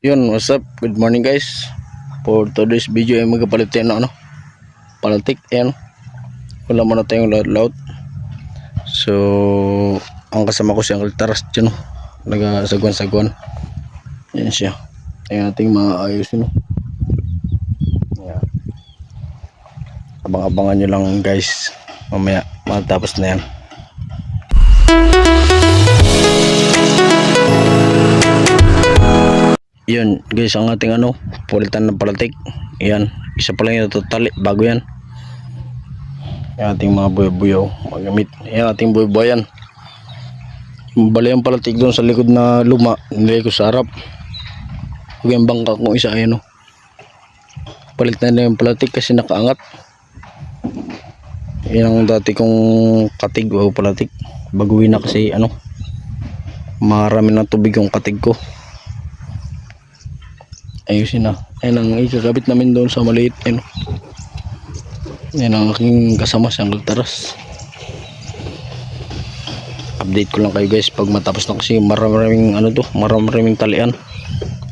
Yun, what's up? Good morning guys. For today's video ay magapalit tayo ng ano, palatik. Ayan. Wala muna tayong loud-loud. So, ang kasama ko si Uncle Taras dyan. No? Nagasagwan-sagwan. Yan siya. Ayan nating mga ayusin. No? Ayan. Abang-abangan nyo lang guys. Mamaya, matapos na yan. Yun guys ang ating ano Pulitan ng palatik. Yan Isa pa lang yung totally Bago yan. Yung ating mga buyo-buyo Magamit Yan ating buyo-buyan Bali ang palatik doon sa likod na luma Nilay ko sa harap. Huwag yung bangka kung isa ayan o Palit na na yung palatik kasi nakaangat. Yan ang dati kong katig o palatik. Baguhin na kasi ano Marami ng tubig yung katig ko ayusin na. Ayun ang ikakabit namin doon sa maliit ayun. Yan ang aking kasama sa Taras update ko lang kayo guys pag matapos na kasi maraming ano to maraming talian.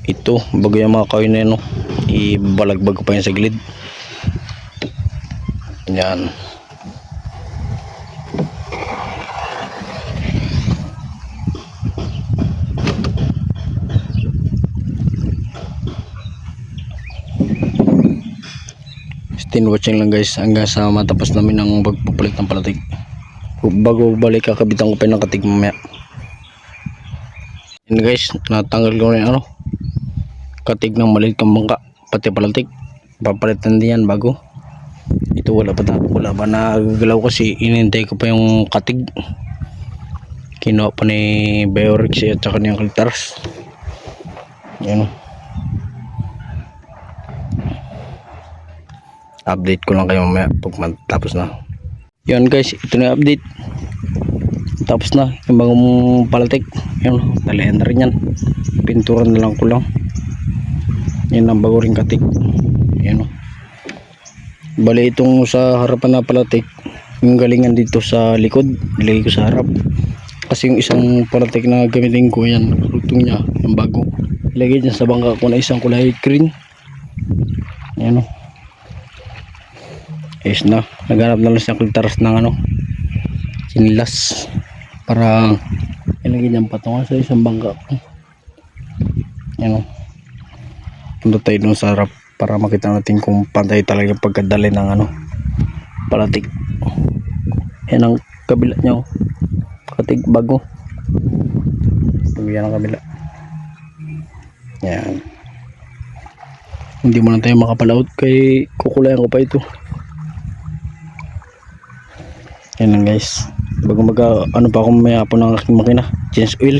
Ito bago yung mga kayo na yun ibalagbag ko pa yan sa gilid. Yan Still watching lang guys hanggang sa matapos namin ang pagpapalit ng palatig. Bago balik kakabitan ko pa ng katig mamaya. Yan guys, natanggal ko na yung ano, katig ng maliit kang bangka, pati palatig. Papalitan din yan bago. Ito wala pa na, wala pa nagagalaw kasi inintay ko pa yung katig. Kinuha pa ni Beorix at saka ni Uncle Tars. Yan o. update ko lang kayo mamaya pag matapos na. Yun guys ito na update. Tapos na yung bagong palatik yun dalihan na rin yan. Pintura na lang ko lang. Yan ang bago rin katik. Yan o bali itong sa harapan na palatik yung galingan dito sa likod nilagay ko sa harap. Kasi yung isang palatik na gamitin ko yan rutong niya yung bago. Ilagay dyan sa bangka ko na isang kulay green. Yan o is na naghanap na lang siya kultaras ng ano sinilas. Para ilagay niyang patungan sa isang bangka. Yan o punta tayo dun sa harap para makita natin kung pantay talaga pagkadali ng ano palatik. Yan ang kabila niya o katig bago. Yan ang kabila. Yan hindi mo na tayo makapalaot kay kukulayan ko pa ito yan lang guys. Bago mag ano pa ako may hapon ng aking makina. Change oil.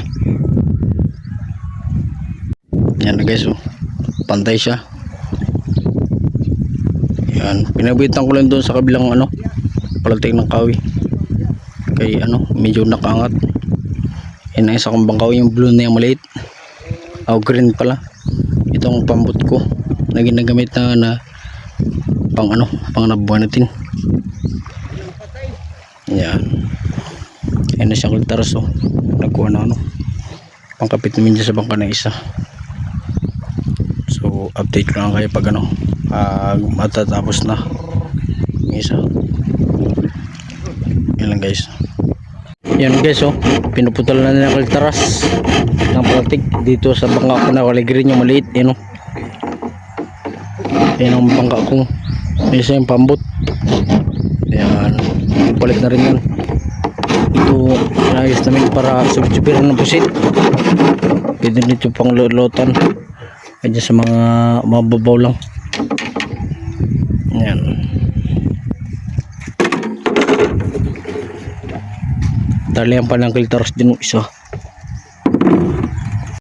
Yan lang guys oh. pantay siya. Yan pinabitan ko lang doon sa kabilang ano palagtag ng kawi. Kay ano medyo nakaangat yan ang isa kong bangkaw yung blue na yung maliit. O green pala. Itong pambot ko na ginagamit na, na pang ano pang nabuhan natin yan. Yan na siyang kultaras oh. Nagkuha na ano pangkapit namin dyan sa bangka na isa. So update lang kayo pag ano pag matatapos na yung isa. Yan lang guys. Yan guys oh. Pinuputal na nila kultaras ng plastic dito sa bangka ko na kulay green yung maliit yan oh. Yan ang bangka ko. Isa yung pambot. Yan palit na rin yan. Ito inayos namin para subsupiran ng pusit. Pwede nito pang lulutan kaya sa mga mababaw lang. Yan talihan pa ng kiltars din isa